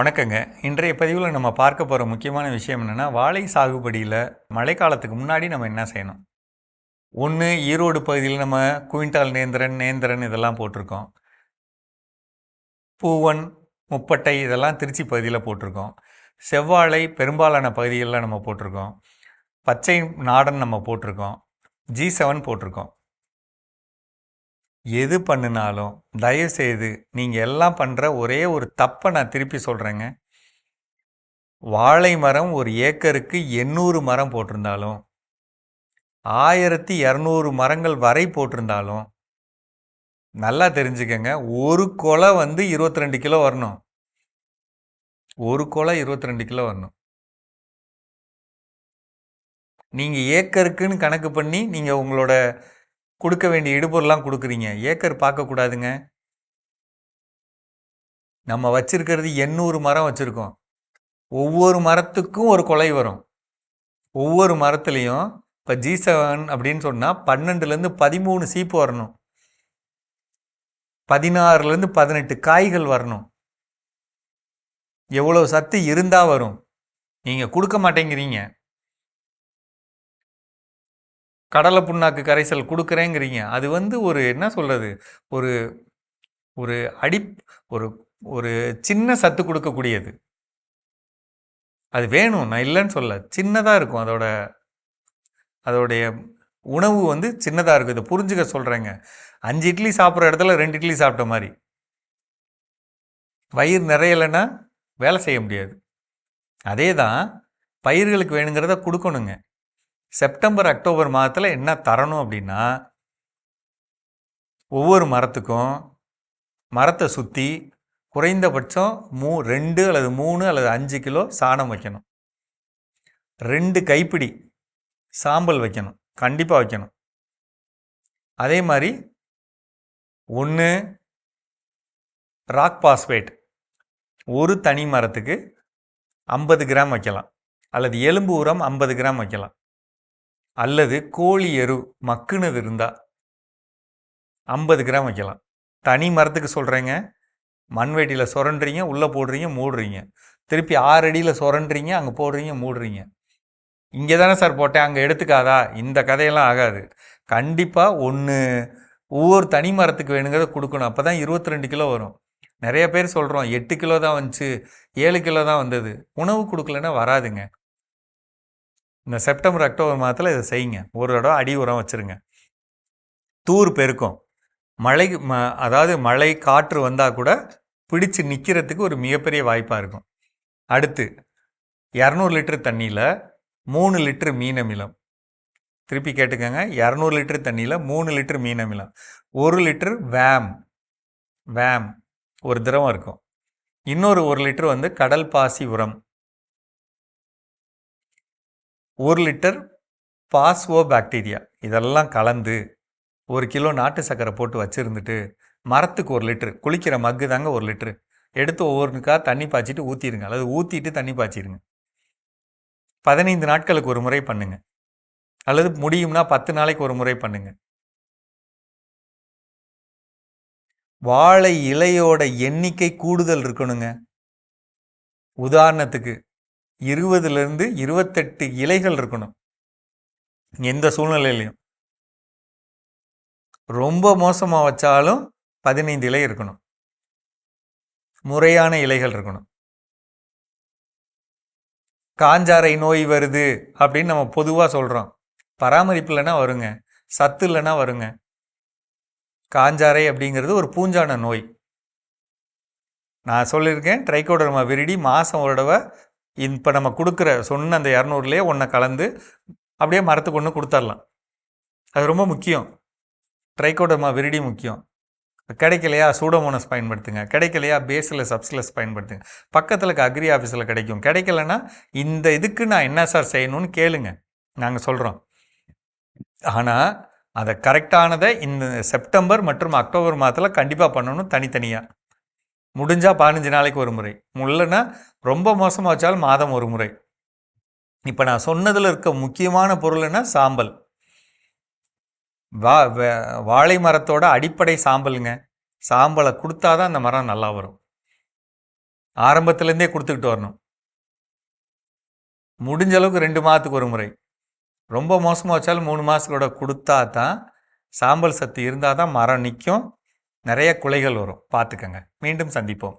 வணக்கங்க. இன்றைய பதிவில் நம்ம பார்க்க போகிற முக்கியமான விஷயம் என்னென்னா வாழை சாகுபடியில் மழைக்காலத்துக்கு முன்னாடி நம்ம என்ன செய்யணும்? ஒன்று ஈரோடு பகுதியில் நம்ம குவிண்டால் நேந்திரன் நேந்திரன் இதெல்லாம் போட்டிருக்கோம். பூவன் முப்பட்டை இதெல்லாம் திருச்சி பகுதியில் போட்டிருக்கோம். செவ்வாழை பெரும்பாலான பகுதிகளில் நம்ம போட்டிருக்கோம். பச்சை நாடன் நம்ம போட்டிருக்கோம். ஜி செவன் போட்டிருக்கோம். எது பண்ணினாலும் தயவுசெய்து நீங்கள் எல்லாம் பண்ணுற ஒரே ஒரு தப்பை நான் திருப்பி சொல்கிறேங்க வாழை மரம் ஒரு ஏக்கருக்கு எண்ணூறு மரம் போட்டிருந்தாலும் ஆயிரத்தி இரநூறு மரங்கள் வரை போட்டிருந்தாலும் நல்லா தெரிஞ்சுக்கங்க ஒரு கொலை வந்து இருபத்தி ரெண்டு கிலோ வரணும். ஒரு கொலை இருபத்தி ரெண்டு கிலோ வரணும். நீங்கள் ஏக்கருக்குன்னு கணக்கு பண்ணி நீங்கள் உங்களோட கொடுக்க வேண்டிய இடுபொருள்லாம் கொடுக்குறீங்க. ஏக்கர் பார்க்கக்கூடாதுங்க நம்ம வச்சிருக்கிறது எண்ணூறு மரம் வச்சுருக்கோம். ஒவ்வொரு மரத்துக்கும் ஒரு கொலை வரும். ஒவ்வொரு மரத்துலேயும் இப்போ ஜி செவன் அப்படின்னு சொன்னால் பன்னெண்டுலேருந்து பதிமூணு சீப்பு வரணும். பதினாறுலேருந்து பதினெட்டு காய்கள் வரணும். எவ்வளோ சத்து இருந்தால் வரும். நீங்கள் கொடுக்க மாட்டேங்கிறீங்க. கடலை புண்ணாக்கு கரைசல் கொடுக்குறேங்கிறீங்க. அது வந்து ஒரு என்ன சொல்கிறது ஒரு ஒரு அடி ஒரு ஒரு சின்ன சத்து கொடுக்கக்கூடியது. அது வேணும். நான் இல்லைன்னு சொல்ல. சின்னதாக இருக்கும் அதோட அதோடைய உணவு வந்து சின்னதாக இருக்கும். இதை புரிஞ்சுக்க சொல்கிறேங்க அஞ்சு இட்லி சாப்பிட்ற இடத்துல ரெண்டு இட்லி சாப்பிட்ட மாதிரி. வயிறு நிறையலைன்னா வேலை செய்ய முடியாது. அதே தான் பயிர்களுக்கு வேணுங்கிறத கொடுக்கணுங்க. செப்டம்பர் அக்டோபர் மாதத்தில் என்ன தரணும் அப்படின்னா ஒவ்வொரு மரத்துக்கும் மரத்தை சுற்றி குறைந்தபட்சம் மூ ரெண்டு அல்லது மூணு அல்லது அஞ்சு கிலோ சாணம் வைக்கணும். ரெண்டு கைப்பிடி சாம்பல் வைக்கணும். கண்டிப்பாக வைக்கணும். அதே மாதிரி ஒன்று ராக் பாஸ்பேட் ஒரு தனி மரத்துக்கு ஐம்பது கிராம் வைக்கலாம். அல்லது எலும்பு உரம் ஐம்பது கிராம் வைக்கலாம். அல்லது கோழி எரு மக்குனது இருந்தால் ஐம்பது கிராம் வைக்கலாம். தனி மரத்துக்கு சொல்கிறேங்க மண்வெட்டியில் சுரண்டுறீங்க உள்ளே போடுறீங்க மூடுறீங்க. திருப்பி ஆறு அடியில் சுரண்டுறீங்க அங்கே போடுறீங்க மூடுறீங்க. இங்கே தானே சார் போட்டேன் அங்கே எடுத்துக்காதா? இந்த கதையெல்லாம் ஆகாது. கண்டிப்பாக ஒன்று ஒவ்வொரு தனி மரத்துக்கு வேணுங்கிறத கொடுக்கணும். அப்போ தான் இருபத்தி ரெண்டு கிலோ வரும். நிறைய பேர் சொல்கிறோம் எட்டு கிலோ தான் வந்துச்சு ஏழு கிலோ தான் வந்தது. உணவு கொடுக்கலன்னா வராதுங்க. இந்த செப்டம்பர் அக்டோபர் மாதத்தில் இதை செய்யுங்க. ஒரு தடவை அடி உரம் வச்சுருங்க. தூர் பெருக்கும். மழை ம அதாவது மழை காற்று வந்தால் கூட பிடிச்சு நிற்கிறதுக்கு ஒரு மிகப்பெரிய வாய்ப்பாக இருக்கும். அடுத்து இரநூறு லிட்டர் தண்ணியில் மூணு லிட்டர் மீன் அமிலம் திருப்பி கேட்டுக்கோங்க. இரநூறு லிட்டர் தண்ணியில் மூணு லிட்டர் மீன் அமிலம் ஒரு லிட்டர் வேம். வேம். ஒரு திரவம் இருக்கும். இன்னொரு ஒரு லிட்டர் வந்து கடல் பாசி உரம். ஒரு லிட்டர் பாஸ்வோ பாக்டீரியா இதெல்லாம் கலந்து ஒரு கிலோ நாட்டு சக்கரை போட்டு வச்சுருந்துட்டு மரத்துக்கு ஒரு லிட்டரு குளிக்கிற மக்கு தாங்க ஒரு லிட்டரு. எடுத்து ஒவ்வொருக்கா தண்ணி பாய்ச்சிட்டு ஊற்றிடுங்க அல்லது ஊற்றிட்டு தண்ணி பாய்ச்சிடுங்க பதினைந்து நாட்களுக்கு ஒரு முறை பண்ணுங்க. அல்லது முடியும்னா பத்து நாளைக்கு ஒரு முறை பண்ணுங்க. வாழை இலையோட எண்ணிக்கை கூடுதல் இருக்கணுங்க. உதாரணத்துக்கு இருபதுலேருந்து இருபத்தெட்டு இலைகள் இருக்கணும். எந்த சூழ்நிலையிலையும். ரொம்ப மோசமாக வச்சாலும் பதினைந்து இலை இருக்கணும். முறையான இலைகள் இருக்கணும். காஞ்சாரை நோய் வருது அப்படின்னு நம்ம பொதுவாக சொல்கிறோம் பராமரிப்பு இல்லைன்னா வருங்க. சத்து இல்லைன்னா வருங்க. காஞ்சாரை அப்படிங்கிறது ஒரு பூஞ்சான நோய். நான் சொல்லியிருக்கேன் ட்ரைகோடர்மா விரிடி மாதம் ஒரு தடவை இப்போ நம்ம கொடுக்குற சொன்ன அந்த இரநூறுலேயே ஒன்றை கலந்து அப்படியே மரத்துக்கு ஒன்று கொடுத்துர்லாம். அது ரொம்ப முக்கியம். ட்ரைகோடமா விரிடி முக்கியம். கிடைக்கலையா? சூடோமோனஸ் பயன்படுத்துங்க. கிடைக்கலையா? பேஸில் சப்ஸ்லஸ் பயன்படுத்துங்க. பக்கத்தில் இருக்க அக்ரி ஆஃபீஸில் கிடைக்கும். கிடைக்கலன்னா இந்த இதுக்கு நான் என்ன சார் செய்யணும்னு கேளுங்க. நாங்கள் சொல்கிறோம் ஆனால் அதை கரெக்டானதை இந்த செப்டம்பர் மற்றும் அக்டோபர் மாதத்தில் கண்டிப்பாக பண்ணணும் தனித்தனியாக முடிஞ்சால் பதினஞ்சு நாளைக்கு ஒரு முறை. முல்லைன்னா ரொம்ப மோசமாக வச்சாலும் மாதம் ஒரு முறை. இப்போ நான் சொன்னதில் இருக்க முக்கியமான பொருள்னா சாம்பல். வா வாழை மரத்தோட அடிப்படை சாம்பலுங்க. சாம்பலை கொடுத்தா தான் அந்த மரம் நல்லா வரும். ஆரம்பத்துலேருந்தே கொடுத்துக்கிட்டு வரணும். முடிஞ்ச அளவுக்கு ரெண்டு மாதத்துக்கு ஒரு முறை. ரொம்ப மோசமாக வச்சாலும் மூணு மாதத்துக்கூட கொடுத்தா தான் சாம்பல் சத்து இருந்தால் தான் மரம் நிற்கும் நிறைய குலைகள் வரும். பார்த்துக்கங்க. மீண்டும் சந்திப்போம்.